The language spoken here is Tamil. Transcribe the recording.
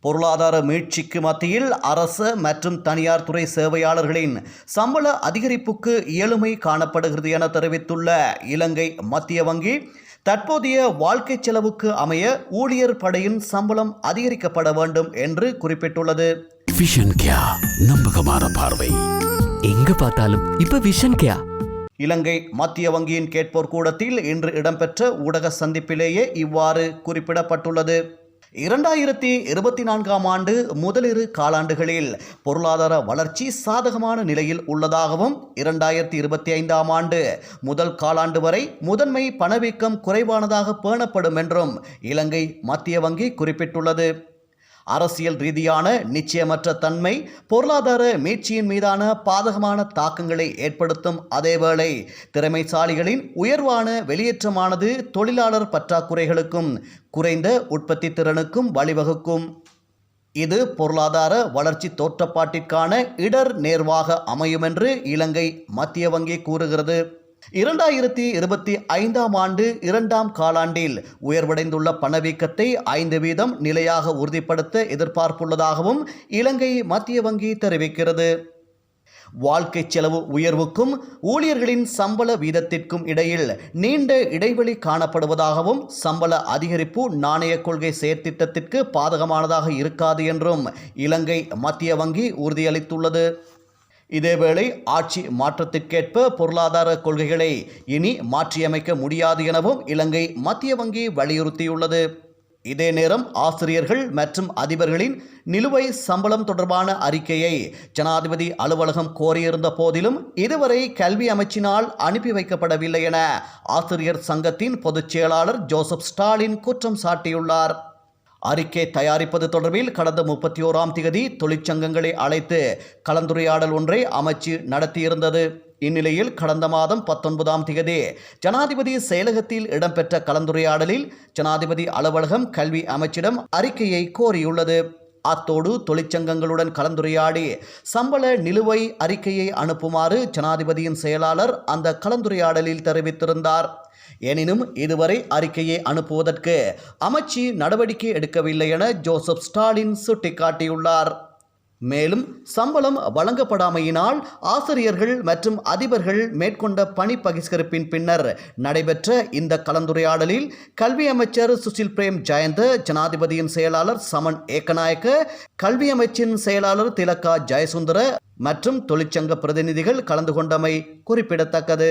பொருளாதார மீட்சிக்கு மத்தியில் அரசு மற்றும் தனியார் துறை சேவையாளர்களின் சம்பள அதிகரிப்புக்கு இயலுமை காணப்படுகிறது என தெரிவித்துள்ள இலங்கை மத்திய வங்கி தற்போதைய வாழ்க்கை செலவுக்கு அமைய ஊழியர் படையின் சம்பளம் அதிகரிக்கப்பட வேண்டும் என்று குறிப்பிட்டுள்ளது. விஷன் கியா நம்பகமான பார்வை. எங்க பார்த்தாலும் இப்ப விஷன் கேயா இலங்கை மத்திய வங்கியின் கேட்போர் கூடத்தில் இன்று இடம்பெற்ற ஊடக சந்திப்பிலேயே இவ்வாறு குறிப்பிடப்பட்டுள்ளது. இரண்டாயிரத்தி இருபத்தி நான்காம் ஆண்டு முதலிரு காலாண்டுகளில் பொருளாதார வளர்ச்சி சாதகமான நிலையில் உள்ளதாகவும் இரண்டாயிரத்தி இருபத்தி ஐந்தாம் ஆண்டு முதல் காலாண்டு வரை முதன்மை பணவீக்கம் குறைவானதாக பேணப்படும் என்றும் இலங்கை மத்திய வங்கி குறிப்பிட்டுள்ளது. அரசியல் ரீதியான நிச்சயமற்ற தன்மை பொருளாதார மீட்சியின் மீதான பாதகமான தாக்கங்களை ஏற்படுத்தும் அதேவேளை திறமைசாலிகளின் உயர்வான வெளியேற்றமானது தொழிலாளர் பற்றாக்குறைகளுக்கும் குறைந்த உற்பத்தி திறனுக்கும் வழிவகுக்கும். இது பொருளாதார வளர்ச்சி தோற்றப்பாட்டிற்கான இடர் நேர்வாக அமையும் என்று இலங்கை மத்திய வங்கி கூறுகிறது. இரண்டாயிரத்தி இருபத்தி ஐந்தாம் ஆண்டு இரண்டாம் காலாண்டில் உயர்வடைந்துள்ள பணவீக்கத்தை ஐந்து வீதம் நிலையாக உறுதிப்படுத்த எதிர்பார்ப்புள்ளதாகவும் இலங்கை மத்திய வங்கி தெரிவிக்கிறது. வாழ்க்கை செலவு உயர்வுக்கும் ஊழியர்களின் சம்பள வீதத்திற்கும் இடையில் நீண்ட இடைவெளி காணப்படுவதாகவும் சம்பள அதிகரிப்பு நாணய கொள்கை செயற்திட்டத்திற்கு பாதகமானதாக இருக்காது என்றும் இலங்கை மத்திய வங்கி உறுதியளித்துள்ளது. இதேவேளை ஆட்சி மாற்றத்திற்கேற்ப பொருளாதார கொள்கைகளை இனி மாற்றியமைக்க முடியாது எனவும் இலங்கை மத்திய வங்கி வலியுறுத்தியுள்ளது. இதே நேரம் ஆசிரியர்கள் மற்றும் அதிபர்களின் நிலுவை சம்பளம் தொடர்பான அறிக்கையை ஜனாதிபதி அலுவலகம் கோரியிருந்த போதிலும் இதுவரை கல்வி அமைச்சினால் அனுப்பி வைக்கப்படவில்லை என ஆசிரியர் சங்கத்தின் பொதுச் செயலாளர் ஜோசப் ஸ்டாலின் குற்றம் சாட்டியுள்ளார். அறிக்கை தயாரிப்பது தொடர்பில் கடந்த முப்பத்தி ஓராம் திகதி தொழிற்சங்கங்களை அழைத்து கலந்துரையாடல் ஒன்றை அமைச்சு நடத்தியிருந்தது. இந்நிலையில் கடந்த மாதம் பத்தொன்பதாம் திகதி ஜனாதிபதி செயலகத்தில் இடம்பெற்ற கலந்துரையாடலில் ஜனாதிபதி அலுவலகம் கல்வி அமைச்சிடம் அறிக்கையை கோரியுள்ளது. அத்தோடு தொழிற்சங்கங்களுடன் கலந்துரையாடி சம்பள நிலுவை அறிக்கையை அனுப்புமாறு ஜனாதிபதியின் செயலாளர் அந்த கலந்துரையாடலில் தெரிவித்திருந்தார். எனினும் இதுவரை அறிக்கையை அனுப்புவதற்கு அமைச்சு நடவடிக்கை எடுக்கவில்லை என ஜோசப் ஸ்டாலின் சுட்டிக்காட்டியுள்ளார். மேலும் சம்பளம் வழங்கப்படாமையினால் ஆசிரியர்கள் மற்றும் அதிபர்கள் மேற்கொண்ட பணி பகிஷ்கரிப்பின் பின்னர் நடைபெற்ற இந்த கலந்துரையாடலில் கல்வி அமைச்சர் சுசில் பிரேம் ஜெயந்த ஜனாதிபதியின் செயலாளர் சமன் ஏக்கநாயக்க கல்வி அமைச்சின் செயலாளர் திலக்கா ஜெயசுந்தர மற்றும் தொழிற்சங்க பிரதிநிதிகள் கலந்து கொண்டமை குறிப்பிடத்தக்கது.